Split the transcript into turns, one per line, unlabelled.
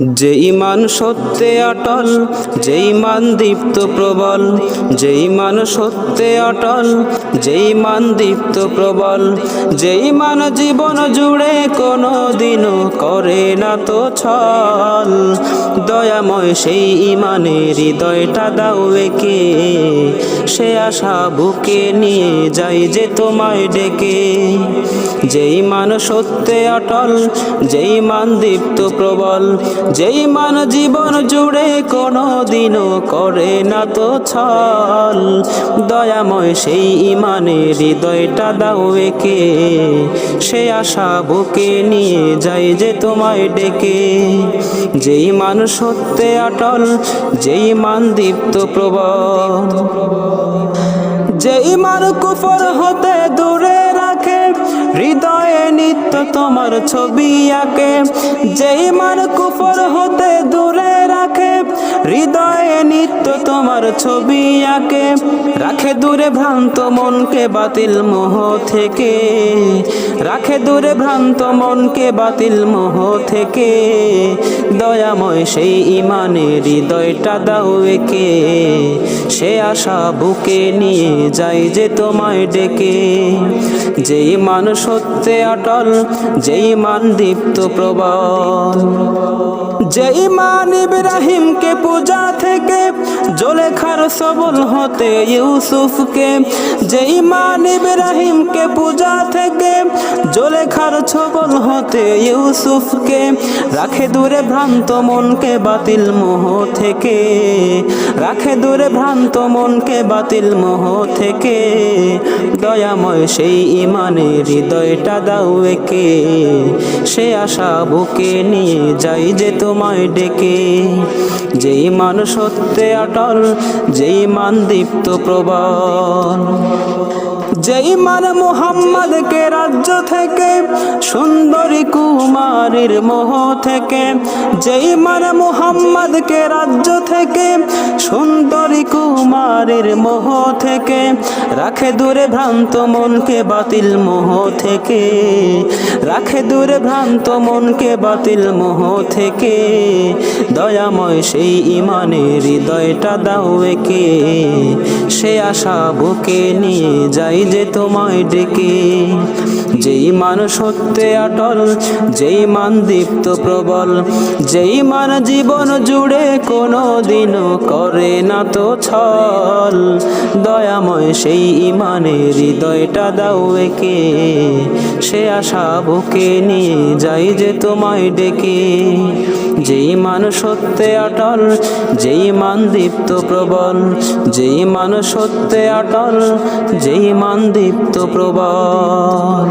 যে ইমান সত্যে অটল যে ইমান দীপ্ত প্রবল, যে ইমান সত্যে অটল যে ইমান দীপ্ত প্রবল, যে ইমান জীবন জুড়ে কোনো দিনও করে না তো ছল। দয়াময় সেই ইমানের হৃদয়টা দাও একে, সে আশা বুকে নিয়ে যাই যে তোমায় ডেকে। যেই মান সত্যে অটল যেই মান দীপ্ত প্রবল যেই মান জীবন জুড়ে কোনো দিনও করে না তো ছল, দয়াময় সেই ইমানের হৃদয়টা দাও একে। সে আশা বুকে নিয়ে যাই যে তোমায় ডেকে। যেই মান সত্যে অটল যেই মান দীপ্ত প্রবল। যেই মান কুফর হতে দূরে রাখে, হৃদয়ে নিত্য তোমার ছবি আঁকে। যেই মান কুফর হতে ছবি আঁকে। রাখে দূরে ভ্রান্ত মনকে বাতিল মোহ থেকে। রাখে দূরে ভ্রান্ত মনকে বাতিল মোহ থেকে। দয়াময় সেই ইমানের হৃদয়টা দাও একে। সে আশা বুকে নিয়ে যাই যে তোমায় ডেকে। যেই মান সত্যে অটল যেই মান দীপ্ত প্রবল। যেই মান ইব্রাহিমকে পূজা থেকে জোলেখার সবল হতে ইউসুফকে যে ইমান ইব্রাহিমকে পূজা থেকে জোলেখার ছবল হতে ইউসুফকে, রাখে দূরে ভ্রান্ত মনকে বাতিল মোহ থেকে, রাখে দূরে ভ্রান্ত মনকে বাতিল মোহ থেকে, দয়াময় সেই ইমানের হৃদয়টা দাও একে, সে আশা বুকে নিয়ে যাই যে তোমায় ডেকে, যেই মান সত্যে অটল যেই মান দীপ্ত প্রবল, যেই মান মোহাম্মদকে রাজ্য থেকে, সুন্দরী কুমারীর মোহ থেকে, যেই মান মোহাম্মদকে রাজ্য থেকে, সুন্দরী কুমারীর মোহ থেকে। রাখে দূরে ভ্রান্ত মনকে বাতিল মোহ থেকে। রাখে দূরে ভ্রান্ত মনকে বাতিল মোহ থেকে। দয়াময় সেই ইমানের হৃদয়টা দাও একে। সে আশা বুকে নিয়ে যাই যে তোমায় ডেকে। যেই মান সত্যে অটল যেই মান দীপ্ত প্রবল, যেই মান জীবন জুড়ে কোনো দিনও করে না তো ছল। দয়াময় সেই ইমানের হৃদয়টা দাও একে, সে আশা বুকে নিয়ে যাই যে তোমায় ডেকে। যেই মান সত্যে অটল যেই মান দীপ্ত প্রবল, যেই মান সত্যে অটল যেই মান দীপ্ত প্রবল।